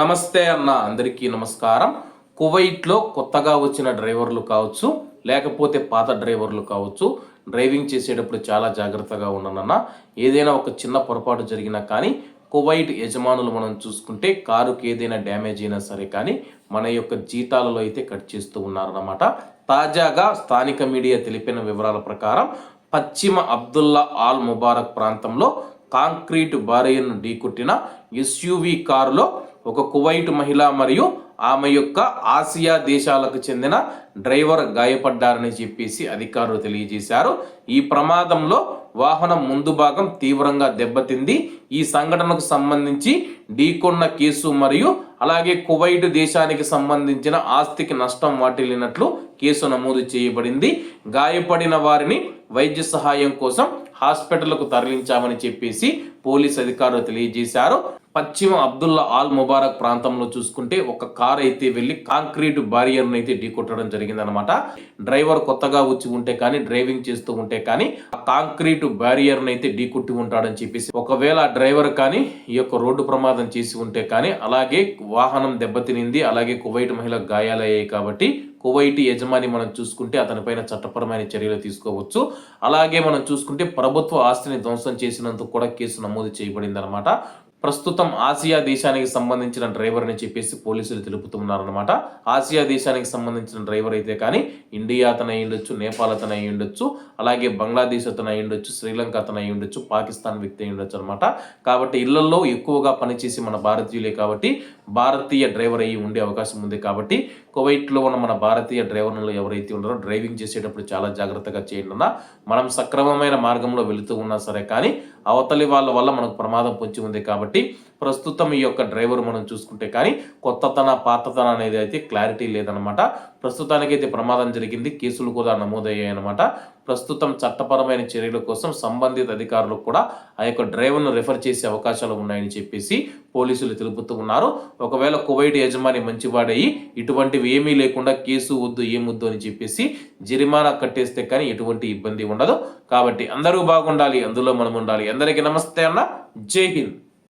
నమస్తే అన్న అందరికీ నమస్కారం. కువైట్లో కొత్తగా వచ్చిన డ్రైవర్లు కావచ్చు లేకపోతే పాత డ్రైవర్లు కావచ్చు డ్రైవింగ్ చేసేటప్పుడు చాలా జాగ్రత్తగా ఉండనన్న. ఏదైనా ఒక చిన్న పొరపాటు జరిగినా కానీ కువైట్ యజమానులు మనం చూసుకుంటే కారుకి ఏదైనా డ్యామేజ్ అయినా సరే కానీ మన యొక్క జీతాలలో అయితే కట్ చేస్తూ ఉన్నారన్నమాట. తాజాగా స్థానిక మీడియా తెలిపిన వివరాల ప్రకారం పశ్చిమ అబ్దుల్లా ఆల్ ముబారక్ ప్రాంతంలో కాంక్రీట్ బారియర్ను ఢీకొట్టిన ఎస్యూవీ కారులో ఒక కువైట్ మహిళ మరియు ఆమె యొక్క ఆసియా దేశాలకు చెందిన డ్రైవర్ గాయపడ్డారని చెప్పేసి అధికారులు తెలియజేశారు. ఈ ప్రమాదంలో వాహనం ముందు భాగం తీవ్రంగా దెబ్బతింది. ఈ సంఘటనకు సంబంధించి ఢీకొన్న కేసు మరియు అలాగే కువైట్ దేశానికి సంబంధించిన ఆస్తికి నష్టం వాటిల్లినట్లు కేసు నమోదు చేయబడింది. గాయపడిన వారిని వైద్య సహాయం కోసం హాస్పిటల్కు తరలించామని చెప్పేసి పోలీస్ అధికారులు తెలియజేశారు. పశ్చిమ అబ్దుల్లా ఆల్ ముబారక్ ప్రాంతంలో చూసుకుంటే ఒక కార్ అయితే వెళ్ళి కాంక్రీట్ బారియర్ను అయితే ఢీకొట్టడం జరిగిందనమాట డ్రైవర్ కొత్తగా వచ్చి ఉంటే కానీ డ్రైవింగ్ చేస్తూ ఉంటే కానీ ఆ కాంక్రీట్ బారియర్ను అయితే ఢీకొట్టి ఉంటాడని చెప్పేసి ఒకవేళ ఆ డ్రైవర్ కానీ ఈ యొక్క రోడ్డు ప్రమాదం చేసి ఉంటే కానీ అలాగే వాహనం దెబ్బతినింది అలాగే కువైట్ మహిళ గాయాలయ్యాయి కాబట్టి కువైటి యజమాని మనం చూసుకుంటే అతనిపైన చట్టపరమైన చర్యలు తీసుకోవచ్చు. అలాగే మనం చూసుకుంటే ప్రభుత్వ ఆస్తిని ధ్వంసం చేసినందుకు కూడా కేసు నమోదు చేయబడింది అనమాట ప్రస్తుతం ఆసియా దేశానికి సంబంధించిన డ్రైవర్ అని చెప్పేసి పోలీసులు తెలుపుతున్నారనమాట ఆసియా దేశానికి సంబంధించిన డ్రైవర్ అయితే కానీ ఇండియా అతను అయి ఉండొచ్చు నేపాల్ అతను అయి ఉండొచ్చు అలాగే బంగ్లాదేశ్ అతను అయి ఉండొచ్చు శ్రీలంక అతను అయి ఉండొచ్చు పాకిస్తాన్ వ్యక్తి అయి ఉండొచ్చు అనమాట కాబట్టి ఇళ్ళలో ఎక్కువగా పనిచేసి మన భారతీయులే కాబట్టి భారతీయ డ్రైవర్ అయ్యి ఉండే అవకాశం ఉంది కాబట్టి కువైట్లో ఉన్న మన భారతీయ డ్రైవర్లు ఎవరైతే ఉన్నారో డ్రైవింగ్ చేసేటప్పుడు చాలా జాగ్రత్తగా చేయండి అన్న. మనం సక్రమమైన మార్గంలో వెళుతూ ఉన్నా సరే కానీ అవతలి వాళ్ళ వల్ల మనకు ప్రమాదం పొంచి ఉంది కాబట్టి ప్రస్తుతం ఈ యొక్క డ్రైవర్ మనం చూసుకుంటే కానీ కొత్తతన పాతతన అనేది అయితే క్లారిటీ లేదనమాట ప్రస్తుతానికైతే ప్రమాదం జరిగింది. కేసులు కూడా నమోదయ్యాయి అనమాట ప్రస్తుతం చట్టపరమైన చర్యల కోసం సంబంధిత అధికారులకు కూడా ఆ యొక్క డ్రైవర్ను రిఫర్ చేసే అవకాశాలు ఉన్నాయని చెప్పేసి పోలీసులు తెలుపుతూ ఉన్నారు. ఒకవేళ కువైట్ యజమాని మంచివాడయి ఇటువంటివి ఏమీ లేకుండా కేసు వద్దు ఏమొద్దు అని చెప్పేసి జరిమానా కట్టేస్తే కానీ ఎటువంటి ఇబ్బంది ఉండదు. కాబట్టి అందరూ బాగుండాలి అందులో మనం ఉండాలి అందరికీ నమస్తే అన్న. జై హింద్.